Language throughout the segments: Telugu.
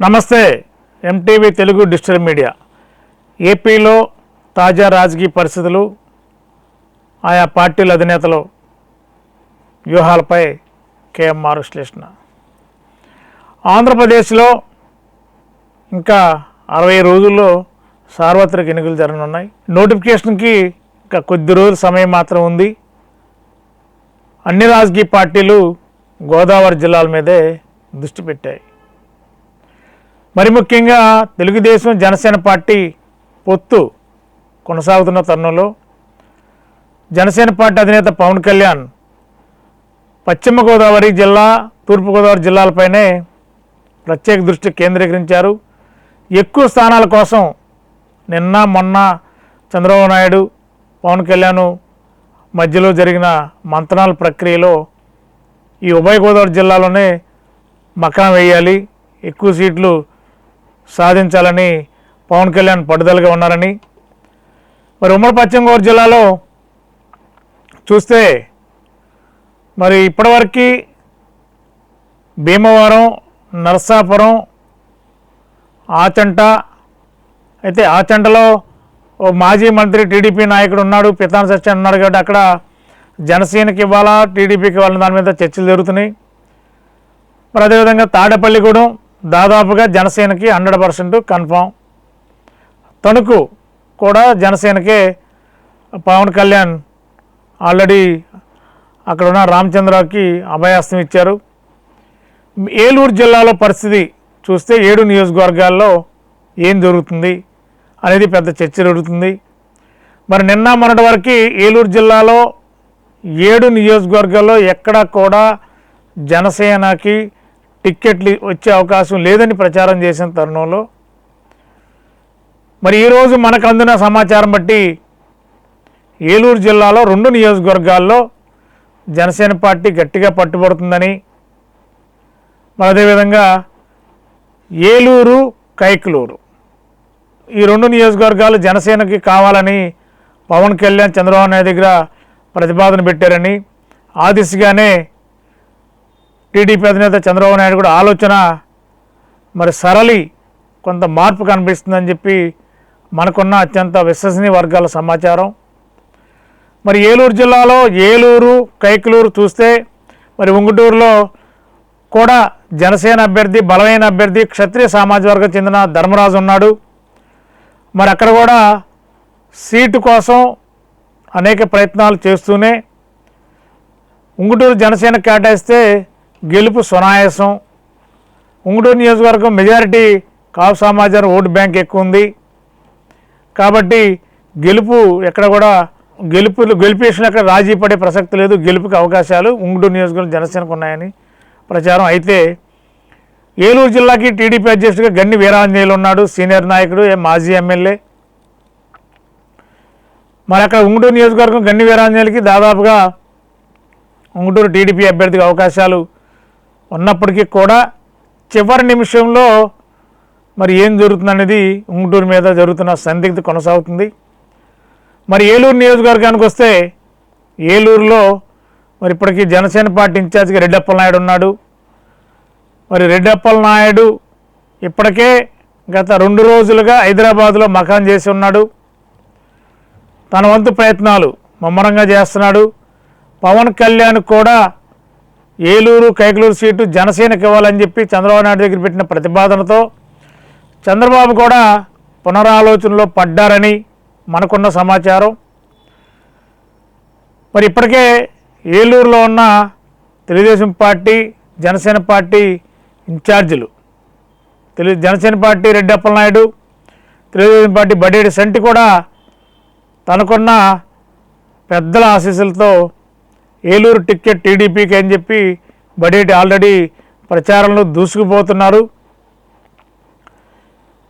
నమస్తే ఎంటీవీ తెలుగు డిజిటల్ మీడియా. ఏపీలో తాజా రాజకీయ పరిస్థితులు ఆయా పార్టీల అధినేతలు వ్యూహాలపై కేఎంఆర్ విశ్లేషణ. ఆంధ్రప్రదేశ్లో ఇంకా అరవై రోజుల్లో సార్వత్రిక ఎన్నికలు జరగనున్నాయి. నోటిఫికేషన్కి ఇంకా కొద్ది రోజుల సమయం మాత్రం ఉంది. అన్ని రాజకీయ పార్టీలు గోదావరి జిల్లాల మీదే దృష్టి పెట్టాయి. మరి ముఖ్యంగా తెలుగుదేశం జనసేన పార్టీ పొత్తు కొనసాగుతున్న తరుణంలో జనసేన పార్టీ అధినేత పవన్ కళ్యాణ్ పశ్చిమ గోదావరి జిల్లా తూర్పుగోదావరి జిల్లాలపైనే ప్రత్యేక దృష్టి కేంద్రీకరించారు. ఎక్కువ స్థానాల కోసం నిన్న మొన్న చంద్రబాబు నాయుడు పవన్ కళ్యాణ్ మధ్యలో జరిగిన మంతనాల ప్రక్రియలో ఈ ఉభయ గోదావరి జిల్లాలోనే మకాం వేయాలి ఎక్కువ సీట్లు సాధించాలని పవన్ కళ్యాణ్ పట్టుదలగా ఉన్నారని. మరి ఉమ్మడి పశ్చిమ గోదావరి జిల్లాలో చూస్తే మరి ఇప్పటివరకు భీమవరం నర్సాపురం ఆచంట అయితే ఆచంటలో ఓ మాజీ మంత్రి టీడీపీ నాయకుడు ఉన్నాడు పితాన్ సత్యన్ ఉన్నాడు కాబట్టి అక్కడ జనసేనకి ఇవ్వాలా టీడీపీకి ఇవ్వాలని దాని మీద చర్చలు జరుగుతున్నాయి. మరి అదేవిధంగా తాడేపల్లిగూడెం దాదాపుగా జనసేనకి హండ్రెడ్ పర్సెంట్ కన్ఫామ్. తణుకు కూడా జనసేనకే పవన్ కళ్యాణ్ ఆల్రెడీ అక్కడ ఉన్న రామచంద్రరావుకి అభయాస్తం ఇచ్చారు. ఏలూరు జిల్లాలో పరిస్థితి చూస్తే ఏడు నియోజకవర్గాల్లో ఏం జరుగుతుంది అనేది పెద్ద చర్చ జరుగుతుంది. మరి నిన్న మొన్నటి వరకు ఏలూరు జిల్లాలో ఏడు నియోజకవర్గాల్లో ఎక్కడా కూడా జనసేనకి టిక్కెట్లు వచ్చే అవకాశం లేదని ప్రచారం చేసిన తరుణంలో మరి ఈరోజు మనకు అందిన సమాచారం బట్టి ఏలూరు జిల్లాలో రెండు నియోజకవర్గాల్లో జనసేన పార్టీ గట్టిగా పట్టుబడుతుందని మరి అదేవిధంగా ఏలూరు కైకలూరు ఈ రెండు నియోజకవర్గాలు జనసేనకి కావాలని పవన్ కళ్యాణ్ చంద్రబాబు నాయుడు దగ్గర ప్రతిపాదన పెట్టారని ఆ దిశగానే టీడీపీ అధినేత చంద్రబాబు నాయుడు కూడా ఆలోచన మరి సరళి కొంత మార్పు కనిపిస్తుందని చెప్పి మనకున్న అత్యంత విశ్వసనీయ వర్గాల సమాచారం. మరి ఏలూరు జిల్లాలో ఏలూరు కైకలూరు చూస్తే మరి ఉంగుటూరులో కూడా జనసేన అభ్యర్థి బలమైన అభ్యర్థి క్షత్రియ సామాజిక వర్గం చెందిన ధర్మరాజు ఉన్నాడు. మరి అక్కడ కూడా సీటు కోసం అనేక ప్రయత్నాలు చేస్తూనే ఉంగుటూరు జనసేన కేటాయిస్తే గెలుపు సునాయాసం ఉంగుటూరు నియోజకవర్గం మెజారిటీ కాపు సమాచారం ఓటు బ్యాంక్ ఎక్కువ ఉంది. కాబట్టి గెలుపు ఎక్కడ కూడా గెలుపు గెలిపేసిన ఎక్కడ రాజీ పడే ప్రసక్తి లేదు. గెలుపుకి అవకాశాలు ఉంగుటూరు నియోజకవర్గం జనసేనకు ఉన్నాయని ప్రచారం. అయితే ఏలూరు జిల్లాకి టీడీపీ అధ్యక్షుడిగా గన్ని వీరాంజనేయులు ఉన్నాడు. సీనియర్ నాయకుడు ఏ మాజీ ఎమ్మెల్యే. మరి అక్కడ ఉంగుటూరు నియోజకవర్గం గన్ని వీరాంజనేయులకి దాదాపుగా ఉంగుటూరు టీడీపీ అభ్యర్థికి అవకాశాలు ఉన్నప్పటికీ కూడా చివరి నిమిషంలో మరి ఏం జరుగుతుందనేది ఉంగుటూరు మీద జరుగుతున్న సందిగ్ధ కొనసాగుతుంది. మరి ఏలూరు నియోజకవర్గానికి వస్తే ఏలూరులో మరి ఇప్పటికీ జనసేన పార్టీ ఇన్ఛార్జ్గా రెడ్డప్పల నాయుడు ఉన్నాడు. మరి రెడ్డప్పల నాయుడు ఇప్పటికే గత రెండు రోజులుగా హైదరాబాద్లో మకాన్ చేసి ఉన్నాడు. తన వంతు ప్రయత్నాలు ముమ్మరంగా చేస్తున్నాడు. పవన్ కళ్యాణ్ కూడా ఏలూరు కైకలూరు సీటు జనసేనకి ఇవ్వాలని చెప్పి చంద్రబాబు నాయుడు దగ్గర పెట్టిన ప్రతిపాదనతో చంద్రబాబు కూడా పునరాలోచనలో పడ్డారని మనకున్న సమాచారం. మరి ఇప్పటికే ఏలూరులో ఉన్న తెలుగుదేశం పార్టీ జనసేన పార్టీ ఇన్ఛార్జీలు తెలుగు జనసేన పార్టీ రెడ్డప్పలనాయుడు తెలుగుదేశం పార్టీ బడేడి సంటి కూడా తనకున్న పెద్దల ఆశీస్సులతో ఏలూరు టిక్కెట్ టీడీపీకి అని చెప్పి బడేటి ఆల్రెడీ ప్రచారంలో దూసుకుపోతున్నారు.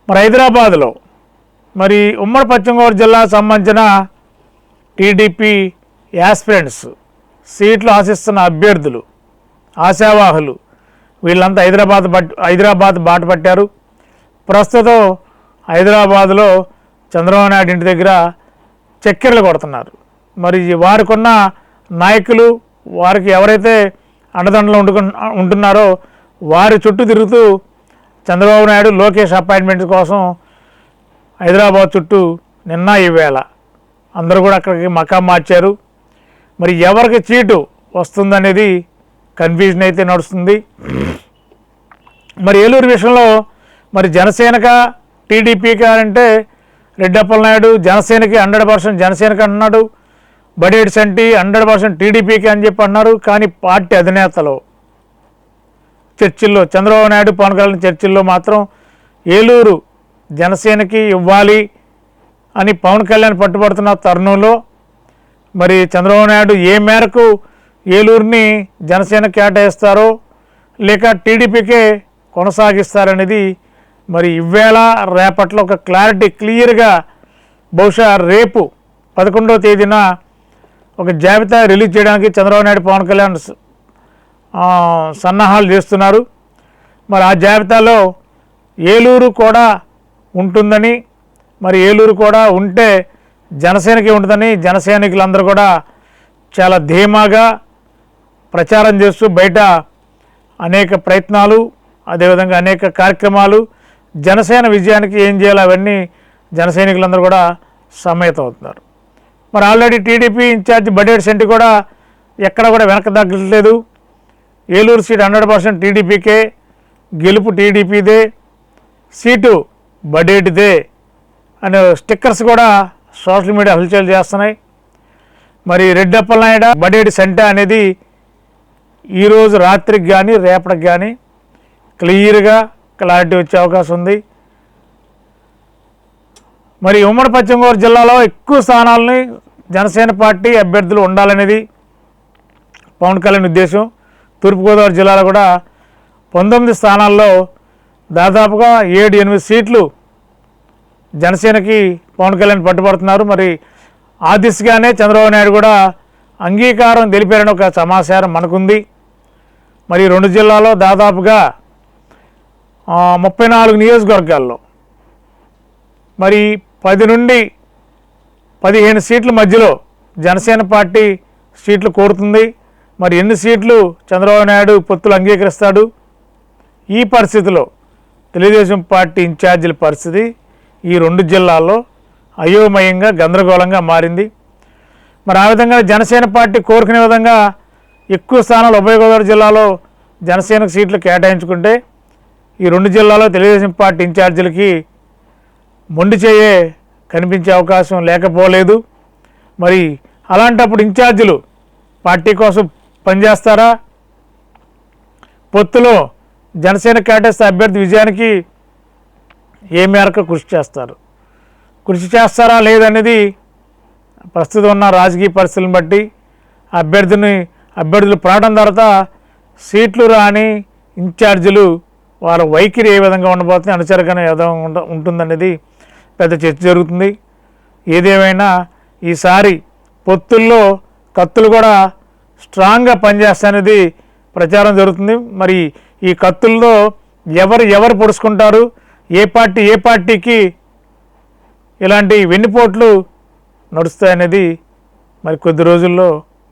మరి హైదరాబాద్లో మరి ఉమ్మడి పశ్చిమ గోదావరి జిల్లాకు సంబంధించిన టీడీపీ యాస్పిరెంట్స్ సీట్లు ఆశిస్తున్న అభ్యర్థులు ఆశావాహులు వీళ్ళంతా హైదరాబాద్ బట్ హైదరాబాద్ బాట పట్టారు. ప్రస్తుతం హైదరాబాద్లో చంద్రబాబు నాయుడు ఇంటి దగ్గర చక్కెరలు కొడుతున్నారు. మరి వారికున్న నాయకులు వారికి ఎవరైతే అండదండలు ఉంటుకు ఉంటున్నారో వారి చుట్టూ తిరుగుతూ చంద్రబాబు నాయుడు లోకేష్ అపాయింట్మెంట్ కోసం హైదరాబాద్ చుట్టూ నిన్న ఈవేళ అందరూ కూడా అక్కడికి మకాం మార్చారు. మరి ఎవరికి చీటు వస్తుందనేది కన్ఫ్యూజన్ అయితే నడుస్తుంది. మరి ఏలూరు విషయంలో మరి జనసేనక టీడీపీకి అంటే రెడ్డప్పల నాయుడు జనసేనకి హండ్రెడ్ పర్సెంట్ జనసేనకి అంటున్నాడు. బడేట్స్ అంటే హండ్రెడ్ పర్సెంట్ టీడీపీకి అని చెప్పి అన్నారు కానీ పార్టీ అధినేతలు చర్చిల్లో చంద్రబాబు నాయుడు పవన్ కళ్యాణ్ చర్చిల్లో మాత్రం ఏలూరు జనసేనకి ఇవ్వాలి అని పవన్ కళ్యాణ్ పట్టుబడుతున్న తరుణంలో మరి చంద్రబాబు నాయుడు ఏ మేరకు ఏలూరుని జనసేన కేటాయిస్తారో లేక టీడీపీకే కొనసాగిస్తారనేది మరి ఇవేళ రేపట్లో ఒక క్లారిటీ క్లియర్గా బహుశా రేపు పదకొండవ తేదీన ఒక జాబితా రిలీజ్ చేయడానికి చంద్రబాబు నాయుడు పవన్ కళ్యాణ్ సన్నాహాలు చేస్తున్నారు. మరి ఆ జాబితాలో ఏలూరు కూడా ఉంటుందని మరి ఏలూరు కూడా ఉంటే జనసేనకి ఉంటుందని జనసైనికులందరూ కూడా చాలా ధీమాగా ప్రచారం చేస్తూ బయట అనేక ప్రయత్నాలు అదేవిధంగా అనేక కార్యక్రమాలు జనసేన విజయానికి ఏం చేయాలి అవన్నీ జనసైనికులందరూ కూడా సమ్మేతం అవుతున్నారు మరి ఆల్రెడీ టీడీపీ ఇన్ఛార్జ్ బడేడ్ సెంటి కూడా ఎక్కడ కూడా వెనక తగ్గట్లేదు. ఏలూరు సీట్ హండ్రెడ్ పర్సెంట్ టీడీపీకే గెలుపు టీడీపీదే సీటు బడేటిదే అనే స్టిక్కర్స్ కూడా సోషల్ మీడియా హల్చల్ చేస్తున్నాయి. మరి రెడ్డప్పల నాయుడు బడేటి సెంట అనేది ఈరోజు రాత్రికి కానీ రేపటికి కానీ క్లియర్గా క్లారిటీ వచ్చే అవకాశం ఉంది. మరి ఉమ్మడి పశ్చిమ గోదావరి జిల్లాలో ఎక్కువ స్థానాలని జనసేన పార్టీ అభ్యర్థులు ఉండాలనేది పవన్ కళ్యాణ్ ఉద్దేశం. తూర్పుగోదావరి జిల్లాలో కూడా పంతొమ్మిది స్థానాల్లో దాదాపుగా ఏడు ఎనిమిది సీట్లు జనసేనకి పవన్ కళ్యాణ్ పట్టుబడుతున్నారు. మరి ఆ దిశగానే చంద్రబాబు నాయుడు కూడా అంగీకారం తెలిపారని ఒక సమాచారం మనకుంది. మరి రెండు జిల్లాలో దాదాపుగా ముప్పై నాలుగు నియోజకవర్గాల్లో మరి పది నుండి పదిహేను సీట్ల మధ్యలో జనసేన పార్టీ సీట్లు కోరుతుంది. మరి ఎన్ని సీట్లు చంద్రబాబు నాయుడు పొత్తులు అంగీకరిస్తాడు? ఈ పరిస్థితిలో తెలుగుదేశం పార్టీ ఇన్ఛార్జీల పరిస్థితి ఈ రెండు జిల్లాల్లో అయోమయంగా గందరగోళంగా మారింది. మరి ఆ విధంగా జనసేన పార్టీ కోరుకునే విధంగా ఎక్కువ స్థానాలు ఉభయ గోదావరి జిల్లాలో జనసేనకు సీట్లు కేటాయించుకుంటే ఈ రెండు జిల్లాలో తెలుగుదేశం పార్టీ ఇన్ఛార్జీలకి మొండి చేయే కనిపించే అవకాశం లేకపోలేదు. మరి అలాంటప్పుడు ఇన్ఛార్జీలు పార్టీ కోసం పనిచేస్తారా? పొత్తులో జనసేన కేటాయిస్తే అభ్యర్థి విజయానికి ఏ మేరకు కృషి చేస్తారు? కృషి చేస్తారా లేదనేది ప్రస్తుతం ఉన్న రాజకీయ పరిస్థితులను బట్టి అభ్యర్థిని అభ్యర్థులు ప్రాణం తర్వాత సీట్లు రాని ఇన్ఛార్జీలు వాళ్ళ వైఖరి ఏ విధంగా ఉండబోతుంది అనుచరగానే ఏ విధంగా ఉంటుందనేది పెద్ద చర్చ జరుగుతుంది. ఏదేమైనా ఈసారి పొత్తుల్లో కత్తులు కూడా స్ట్రాంగ్గా పనిచేస్తాయనేది ప్రచారం జరుగుతుంది. మరి ఈ కత్తుల్లో ఎవరు ఎవరు పొడుచుకుంటారు? ఏ పార్టీ ఏ పార్టీకి ఇలాంటి వెన్నుపోట్లు నడుస్తాయనేది మరి కొద్ది రోజుల్లో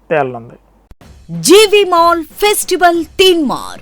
తేలనుంది. జీవి మాల్ ఫెస్టివల్ తీన్ మార్